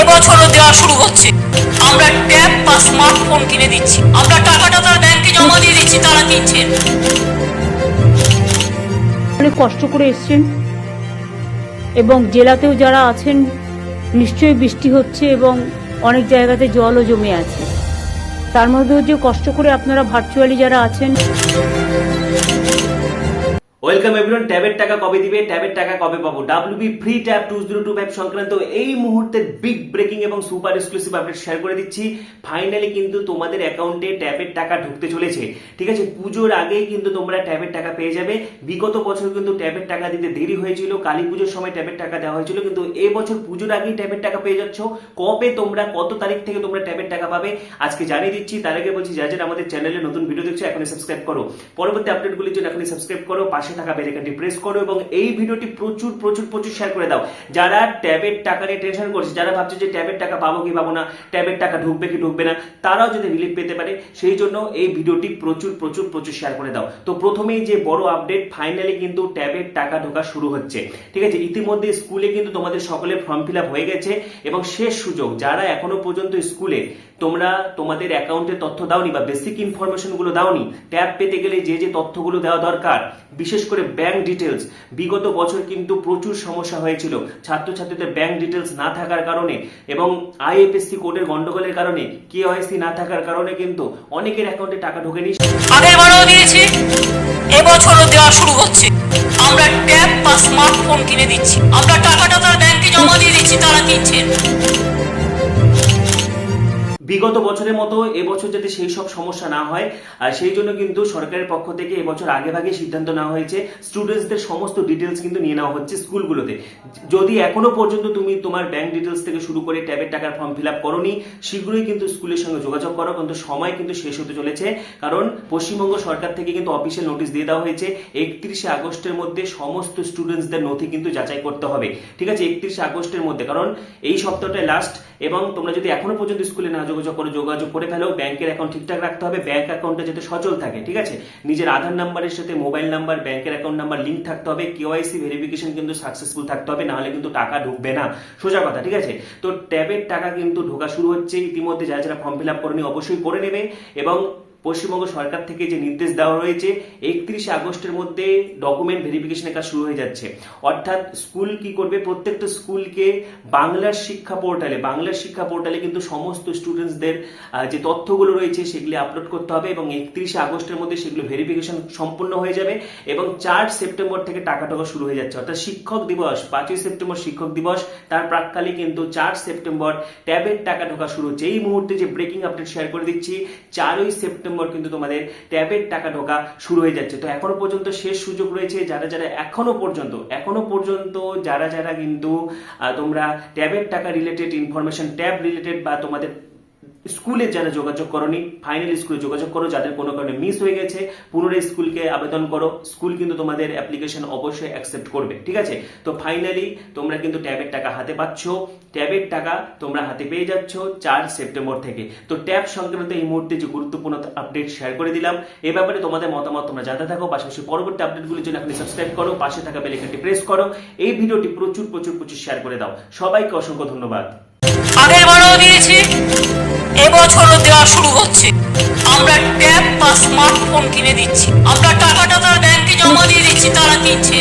এবছরও দেওয়া শুরু হচ্ছে। আমরা ট্যাব বা স্মার্টফোন কিনে দিচ্ছি। আমরা টাকাটা তার ব্যাংকে জমা দিয়ে দিচ্ছি, তারা অনেক কষ্ট করে এসছেন। এবং জেলাতেও যারা আছেন, নিশ্চয়ই বৃষ্টি হচ্ছে এবং অনেক জায়গাতে জলও জমে আছে। তার মধ্যেও যে কষ্ট করে আপনারা ভার্চুয়ালি যারা আছেন ওয়েলকাম এভরিওয়ান ট্যাবের টাকা কবে দিবে? ট্যাবের টাকা কবে পাবো? WB free tab two zero two five সংক্রান্ত এই মুহূর্তের বিগ ব্রেকিং এবং সুপার এক্সক্লুসিভ আপডেট শেয়ার করে দিচ্ছি। ফাইনালি কিন্তু তোমাদের অ্যাকাউন্টে ট্যাবের টাকা ঢুকতে চলেছে। ঠিক আছে, পুজোর আগেই কিন্তু তোমরা ট্যাবের টাকা পেয়ে যাবে। বিগত বছর কিন্তু ট্যাবের টাকা দিতে দেরি হয়েছিল। কালী পুজোর সময় ট্যাবের টাকা দেওয়া হয়েছিল, কিন্তু এবছর পুজোর আগেই ট্যাবের টাকা পেয়ে যাচ্ছ। কবে তোমরা, কত তারিখ থেকে তোমরা ট্যাবের টাকা পাবে, আজকে জানিয়ে দিচ্ছি। তার আগে বলছি যা যারা আমাদের চ্যানেলে নতুন ভিডিও দেখছ, এখনই সাবস্ক্রাইব করো। পরবর্তী আপডেটগুলির জন্য এখনই সাবস্ক্রাইব করো। পাশে থাকা বেলাইকনটি প্রেস করো এবং এই ভিডিওটি প্রচুর প্রচুর প্রচুর শেয়ার করে দাও। যারা ট্যাবের টাকা নিয়ে টেনশন করছে, যারা ভাবছে যে ট্যাবের টাকা পাবো কি পাবো না ট্যাবের টাকা ঢুকবে কি ঢুকবে না, তারাও যদি রিলিফ পেতে পারে, সেই জন্য এই ভিডিওটি প্রচুর প্রচুর প্রচুর শেয়ার করে দাও। তো প্রথমেই যে বড় আপডেট ফাইনালি কিন্তু ট্যাবের টাকা ঢোকা শুরু হচ্ছে। ঠিক আছে, ইতিমধ্যে স্কুলে কিন্তু তোমাদের সকলের ফর্ম ফিল হয়ে গেছে এবং শেষ সুযোগ। যারা এখনও পর্যন্ত স্কুলে তোমরা তোমাদের অ্যাকাউন্টে তথ্য দাওনি বা বেসিক ইনফরমেশনগুলো দাওনি ট্যাব পেতে গেলে যে যে তথ্যগুলো দেওয়া দরকার, বিশেষ করে ব্যাংক ডিটেলস বিগত বছর কিন্তু প্রচুর সমস্যা হয়েছিল। ছাত্রছাত্রীদের ব্যাংক ডিটেলস না থাকার কারণে এবং আইএফএসসি কোডের গন্ডগোলের কারণে কেওয়াইসি না থাকার কারণে কিন্তু অনেকের অ্যাকাউন্টে টাকা ঢোকে ঢোকেনি। আগের বারও দিয়েছি, এবছরও দেওয়া শুরু হচ্ছে। আমরা ট্যাব বা স্মার্টফোন কিনে দিচ্ছি। আমরা টাকাটা তার ব্যাংকে জমা দিয়ে দিচ্ছি, তারা কিনছেন বিগত বছরের মতো এবছর যাতে সেই সব সমস্যা না হয়, আর সেই জন্য কিন্তু সরকারের পক্ষ থেকে এবছর আগে ভাগে সিদ্ধান্ত নেওয়া হয়েছে। স্টুডেন্টসদের সমস্ত ডিটেলস কিন্তু নিয়ে নেওয়া হচ্ছে স্কুলগুলোতে। যদি এখনও পর্যন্ত তুমি তোমার ব্যাংক ডিটেলস থেকে শুরু করে ট্যাবের টাকার ফর্ম ফিল আপ করনি, শীঘ্রই কিন্তু স্কুলের সঙ্গে যোগাযোগ করো, কিন্তু সময় কিন্তু শেষ হতে চলেছে। কারণ পশ্চিমবঙ্গ সরকার থেকে কিন্তু অফিসিয়াল নোটিশ দিয়ে দেওয়া হয়েছে, একত্রিশে আগস্টের মধ্যে সমস্ত স্টুডেন্টসদের নথি কিন্তু যাচাই করতে হবে। ঠিক আছে? একত্রিশে আগস্টের মধ্যে। কারণ এই সপ্তাহটায় লাস্ট এবং তোমরা যদি এখনও পর্যন্ত স্কুলে না যোগাযোগ করো যোগাযোগ করে ফেলো ব্যাংকের অ্যাকাউন্ট ঠিকঠাক রাখতে হবে ব্যাংক অ্যাকাউন্টটা যাতে সচল থাকে, ঠিক আছে? নিজের আধার নাম্বারের সাথে মোবাইল নাম্বার ব্যাংকের অ্যাকাউন্ট নাম্বার লিঙ্ক থাকতে হবে কেওয়াইসি ভেরিফিকেশন কিন্তু সাকসেসফুল থাকতে হবে, নাহলে কিন্তু টাকা ঢুকবে না। সোজা কথা, ঠিক আছে? তো ট্যাবের টাকা কিন্তু ঢোকা শুরু হচ্ছে, ইতিমধ্যে যারা যারা ফর্ম ফিল আপ করেনি অবশ্যই করে নেবে এবং পশ্চিমবঙ্গ সরকার থেকে যে নির্দেশ দেওয়া রয়েছে, একত্রিশে আগস্টের মধ্যে ডকুমেন্ট ভেরিফিকেশনের কাজ শুরু হয়ে যাচ্ছে। অর্থাৎ স্কুল কি করবে? প্রত্যেকটা স্কুলকে বাংলার শিক্ষা পোর্টালে বাংলার শিক্ষা পোর্টালে কিন্তু সমস্ত স্টুডেন্টসদের যে তথ্যগুলো রয়েছে সেগুলি আপলোড করতে হবে এবং একত্রিশে আগস্টের মধ্যে সেগুলো ভেরিফিকেশন সম্পূর্ণ হয়ে যাবে এবং চার সেপ্টেম্বর থেকে টাকা টাকা শুরু হয়ে যাচ্ছে। অর্থাৎ শিক্ষক দিবস, পাঁচই সেপ্টেম্বর শিক্ষক দিবস, তার প্রাককালে কিন্তু চার সেপ্টেম্বর ট্যাবের টাকা ঢোকা শুরু হচ্ছে। এই মুহূর্তে যে ব্রেকিং আপডেট শেয়ার করে দিচ্ছি, চারই সেপ্টেম্বর কিন্তু তোমাদের ট্যাবের টাকা ঢোকা শুরু হয়ে যাচ্ছে। তো এখনও পর্যন্ত শেষ সুযোগ রয়েছে যারা যারা এখনও পর্যন্ত এখনও পর্যন্ত যারা যারা কিন্তু তোমরা ট্যাবের টাকা রিলেটেড ইনফরমেশন ট্যাব রিলেটেড বা তোমাদের স্কুলে যারা যোগাযোগ করনি ফাইনাল স্কুলে যোগাযোগ করো, যাদের কোনো কারণে মিস হয়ে গেছে, পুনরায় স্কুলকে আবেদন করো। স্কুল কিন্তু তোমাদের অ্যাপ্লিকেশন অবশ্যই অ্যাকসেপ্ট করবে, ঠিক আছে? তো ফাইনালি তোমরা কিন্তু ট্যাবের টাকা হাতে পাচ্ছ। ট্যাবের টাকা তোমরা হাতে পেয়ে যাচ্ছ চার সেপ্টেম্বর থেকে। তো ট্যাব সংক্রান্ত এই মুহূর্তে যে গুরুত্বপূর্ণ আপডেট শেয়ার করে দিলাম, এ ব্যাপারে তোমাদের মতামত তোমরা জানতে থাকো। পাশাপাশি পরবর্তী আপডেটগুলির জন্য আপনি সাবস্ক্রাইব করো, পাশে থাকা বেলাইকনটি প্রেস করো। এই ভিডিওটি প্রচুর প্রচুর প্রচুর শেয়ার করে দাও। সবাইকে অসংখ্য ধন্যবাদ। আগের বারও দিয়েছি। এবছরও দেওয়া শুরু হচ্ছে। আমরা ট্যাব বা স্মার্টফোন কিনে দিচ্ছি। আমরা টাকাটা তার ব্যাংকে জমা দিয়ে দিচ্ছি, তারা কিনছেন